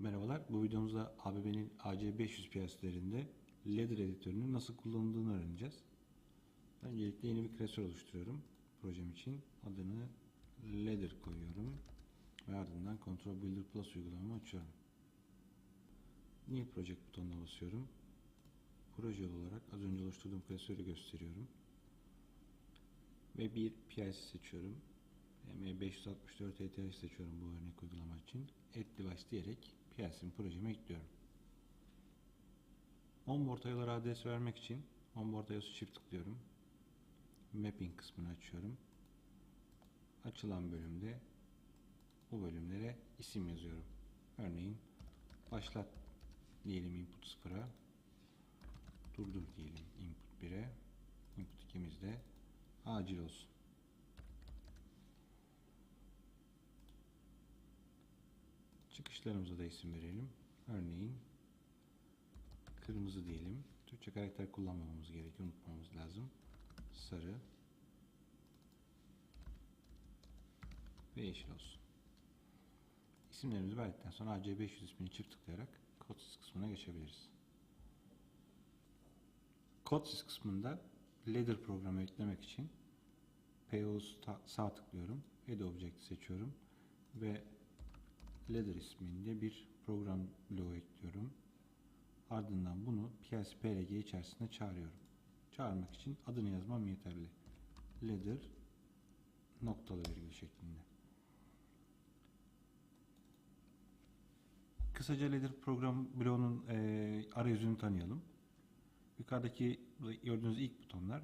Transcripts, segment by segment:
Merhabalar, bu videomuzda ABB'nin AC500 piyasalarında Ladder editörünün nasıl kullanıldığını öğreneceğiz. Öncelikle yeni bir klasör oluşturuyorum projem için. Adını Ladder koyuyorum ve ardından Control Builder Plus uygulamamı açıyorum. New Project butonuna basıyorum. Proje olarak az önce oluşturduğum klasörü gösteriyorum. Ve bir PIC seçiyorum. M564 ETH seçiyorum bu örnek uygulama için. Add Device diyerek PLC'mi projeme ekliyorum. Onboard IO'lara adres vermek için Onboard IO'su çift tıklıyorum. Mapping kısmını açıyorum. Açılan bölümde bu bölümlere isim yazıyorum. Örneğin başlat diyelim input 0'a durdur diyelim input 1'e input 2'miz de acil olsun. Çıkışlarımıza da isim verelim. Örneğin kırmızı diyelim. Türkçe karakter kullanmamamız gerekiyor. Unutmamamız lazım. Sarı ve yeşil olsun. İsimlerimizi verdikten sonra AC500 ismini çift tıklayarak Codsys kısmına geçebiliriz. Codsys kısmında Ladder programı eklemek için PO sağ tıklıyorum. Add Object seçiyorum ve Ladder isminde bir program bloğu ekliyorum. Ardından bunu PLC PLG içerisinde çağırıyorum. Çağırmak için adını yazmam yeterli. Ladder noktalı virgül şeklinde. Kısaca Ladder program bloğunun e, arayüzünü tanıyalım. Yukarıdaki gördüğünüz ilk butonlar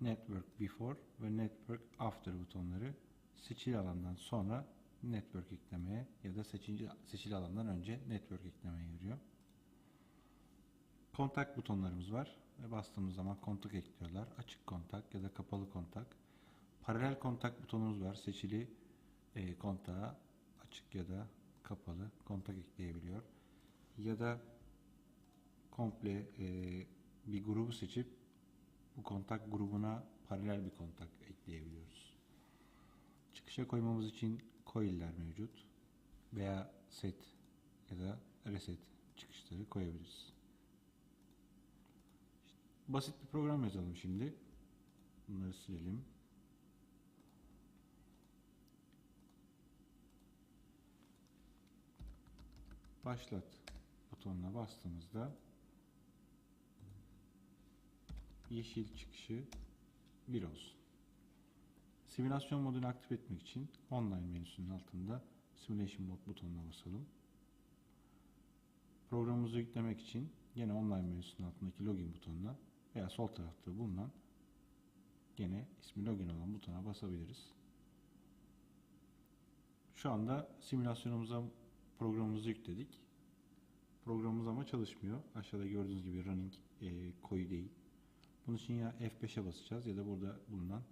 Network Before ve Network After butonları seçili alandan sonra network eklemeye ya da seçili, seçili alandan önce network eklemeye yarıyor. Kontak butonlarımız var ve bastığımız zaman kontak ekliyorlar. Açık kontak ya da kapalı kontak. Paralel kontak butonumuz var. Seçili e, kontağa açık ya da kapalı kontak ekleyebiliyor. Ya da komple e, bir grubu seçip bu kontak grubuna paralel bir kontak ekleyebiliyoruz. Çıkışa koymamız için coil'ler mevcut. Veya set ya da reset çıkışları koyabiliriz. İşte basit bir program yazalım şimdi. Bunları silelim. Başlat butonuna bastığımızda yeşil çıkışı 1 olsun. Simülasyon modunu aktif etmek için online menüsünün altında Simulation Mode butonuna basalım. Programımızı yüklemek için yine online menüsünün altındaki login butonuna veya sol tarafta bulunan yine ismi login olan butona basabiliriz. Şu anda simülasyonumuza programımızı yükledik. Programımız ama çalışmıyor. Aşağıda gördüğünüz gibi running e, koyu değil. Bunun için ya F5'e basacağız ya da burada bulunan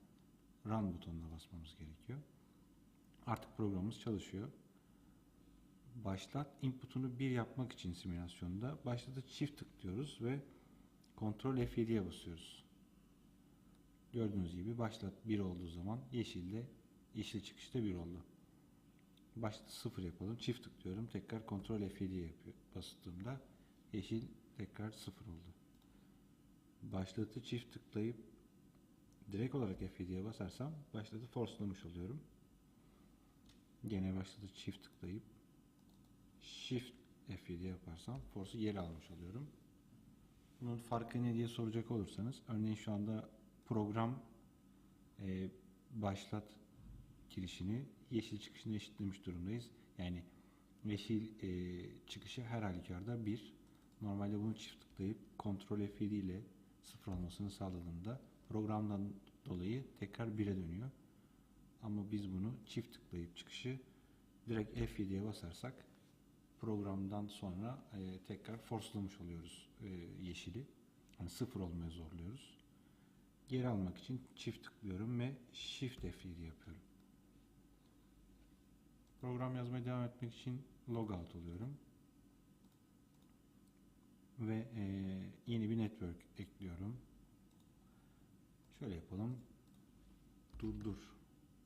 Run butonuna basmamız gerekiyor. Artık programımız çalışıyor. Başlat input'unu 1 yapmak için simülasyonda başlatı çift tıklıyoruz ve Ctrl F7'ye basıyoruz. Gördüğünüz gibi başlat 1 olduğu zaman yeşilde yeşil çıkışta 1 oldu. Başlatı 0 yapalım. Çift tıklıyorum. Tekrar Ctrl F7'ye yapıyor. Bastığımda yeşil tekrar 0 oldu. Başlatı çift tıklayıp direkt olarak F7'ye basarsam başladı forcelamış oluyorum. Gene başladı çift tıklayıp Shift F7 yaparsam force'u geri almış oluyorum. Bunun farkı ne diye soracak olursanız örneğin şu anda program e, başlat girişini yeşil çıkışını eşitlemiş durumdayız. Yani yeşil e, çıkışı her halükarda 1. Normalde bunu çift tıklayıp Ctrl F7 ile sıfır olmasını sağladığında programdan dolayı tekrar 1'e dönüyor. Ama biz bunu çift tıklayıp çıkışı direkt F7'ye basarsak programdan sonra e, tekrar forcelamış oluyoruz e, yeşili. Yani sıfır olmaya zorluyoruz. Geri almak için çift tıklıyorum ve Shift F7 yapıyorum. Program yazmaya devam etmek için logout oluyorum. Ve e, yeni bir network ekliyorum. Şöyle yapalım. Durdur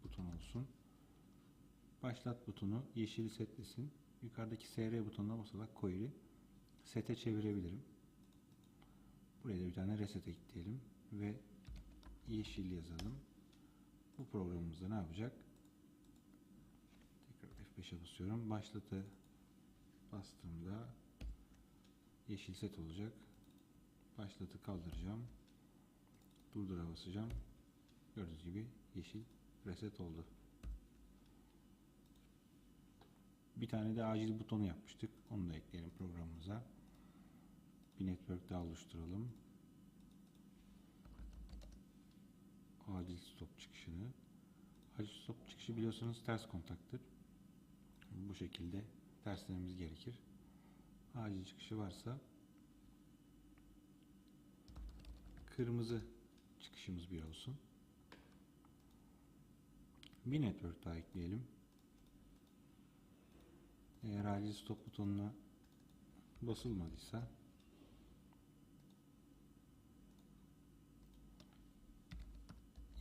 buton olsun. Başlat butonu yeşili setlesin. yukarıdaki SR butonuna basarak query sete çevirebilirim. Buraya da bir tane reset ekleyelim ve yeşil yazalım. Bu programımızda ne yapacak? Tekrar F5'e basıyorum. Başlatı bastığımda yeşil set olacak. Başlatı kaldıracağım. Durdura basacağım. Gördüğünüz gibi yeşil reset oldu. Bir tane de acil butonu yapmıştık. Onu da ekleyelim programımıza. Bir network daha oluşturalım. Acil stop çıkışını. Acil stop çıkışı biliyorsunuz ters kontaktır. Bu şekilde terslememiz gerekir. Acil çıkışı varsa kırmızı çıkışımız bir olsun. Bir network daha ekleyelim. Eğer acil stop butonuna basılmadıysa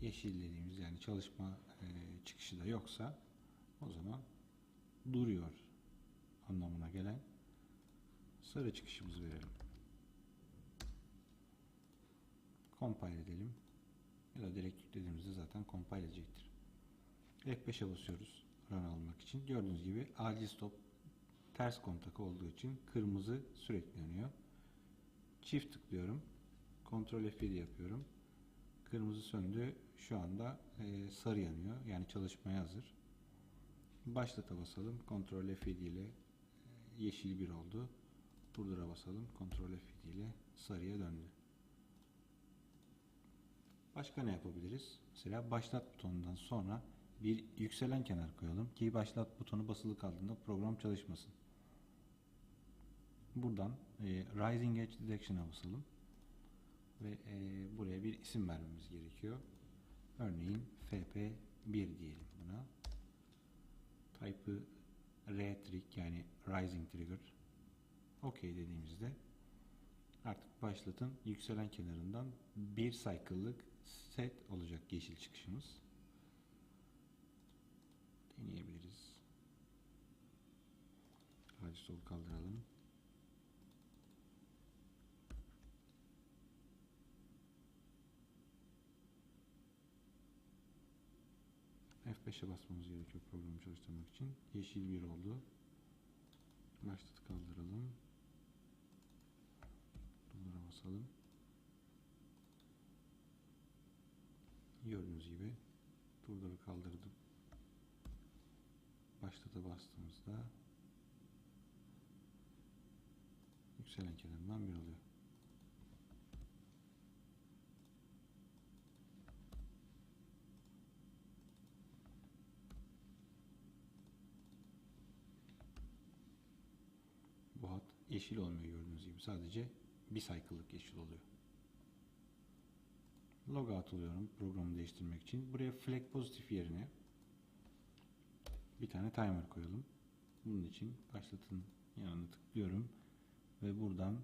yeşil dediğimiz yani çalışma e, çıkışı da yoksa o zaman duruyor anlamına gelen sarı çıkışımızı verelim. Compile edelim. Ya da direkt yüklediğimizde zaten compile edecektir. F5'e basıyoruz run almak için. Gördüğünüz gibi acil stop ters kontak olduğu için kırmızı sürekli yanıyor. Çift tıklıyorum. Ctrl F7 yapıyorum. Kırmızı söndü. Şu anda e, sarı yanıyor. Yani çalışmaya hazır. Başlata basalım. Ctrl F7 ile e, yeşil bir oldu. Durdura basalım. Ctrl F7 ile sarıya döndü. Başka ne yapabiliriz? Mesela başlat butonundan sonra bir yükselen kenar koyalım ki başlat butonu basılı kaldığında program çalışmasın. Buradan e, Rising Edge Detection'a basalım ve e, buraya bir isim vermemiz gerekiyor. Örneğin FP1 diyelim buna. Type'ı R trig yani Rising Trigger. OK dediğimizde artık başlatın yükselen kenarından bir cycle'lık set olacak yeşil çıkışımız. Deneyebiliriz. Hadi sol kaldıralım. F5'e basmamız gerekiyor programı çalıştırmak için. Yeşil bir oldu. Başlatı kaldıralım. Basalım. Gördüğünüz gibi durduru kaldırdım. Başlata bastığımızda yükselen kenarından bir oluyor. Bu hat yeşil olmuyor gördüğünüz gibi. Sadece bir cycle'lık yeşil oluyor. Logout alıyorum programı değiştirmek için. Buraya flag pozitif yerine bir tane timer koyalım. Bunun için başlatın yanına tıklıyorum ve buradan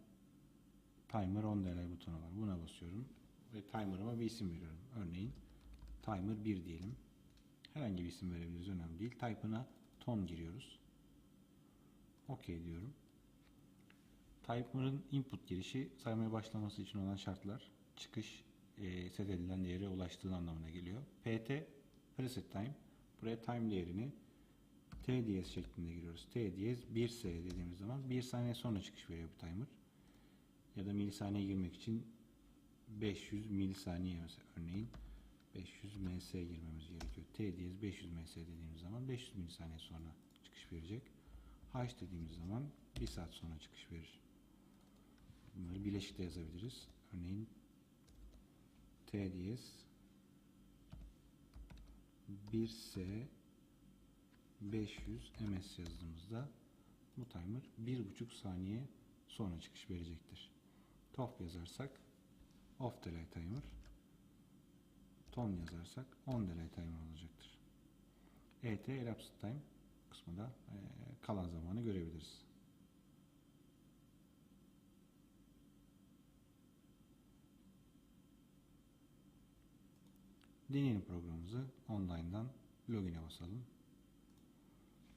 timer on delay butonu var. Buna basıyorum ve timer'ıma bir isim veriyorum. Örneğin timer 1 diyelim. Herhangi bir isim verebiliriz önemli değil. Type'ına ton giriyoruz. OK diyorum. Timer'ın input girişi saymaya başlaması için olan şartlar. Çıkış e, set edilen değere ulaştığı anlamına geliyor. PT preset time. Buraya time değerini T diyez şeklinde giriyoruz. T diyez 1S dediğimiz zaman 1 saniye sonra çıkış veriyor bu timer. Ya da milisaniye girmek için 500 milisaniye mesela örneğin 500 ms girmemiz gerekiyor. T diyez 500 ms dediğimiz zaman 500 milisaniye sonra çıkış verecek. H dediğimiz zaman 1 saat sonra çıkış verir. Bunları bileşikte yazabiliriz. Örneğin T diyez 1S 500 ms yazdığımızda bu timer 1,5 saniye sonra çıkış verecektir. TOF yazarsak off delay timer ton yazarsak on delay timer olacaktır. ET elapsed time kısmında e, kalan zamanı görebiliriz. Deneyelim programımızı online'dan login'e basalım.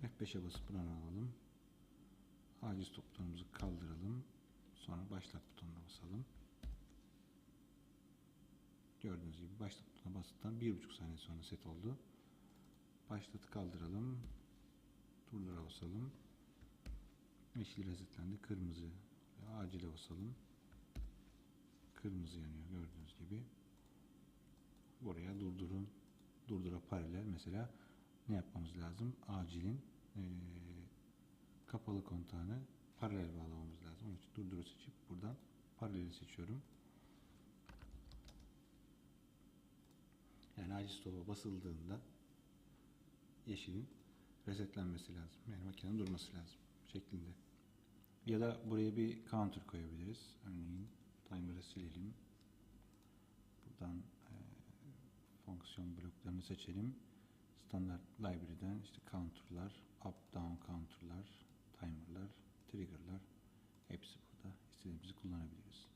F5'e basıp run alalım. acil stoplarımızı kaldıralım. Sonra başlat butonuna basalım. Gördüğünüz gibi başlat butonuna bastıktan bir buçuk saniye sonra set oldu. Başlatı kaldıralım. Durdura basalım. Yeşil resetlendi. Kırmızı. Acile basalım. Kırmızı yanıyor gördüğünüz gibi. Buraya durdurun. Durdura paralel. Mesela ne yapmamız lazım? Acilin eee, kapalı kontağını paralel bağlamamız lazım. Onun için durduru seçip buradan paraleli seçiyorum. Yani acil stopa basıldığında yeşilin resetlenmesi lazım. Yani makinenin durması lazım şeklinde. Ya da buraya bir counter koyabiliriz. Örneğin timer'ı silelim. Buradan e, fonksiyon bloklarını seçelim. Standart library'den işte counter'lar, up down counter'lar, timer'lar, trigger'lar hepsi burada istediğimizi kullanabiliriz.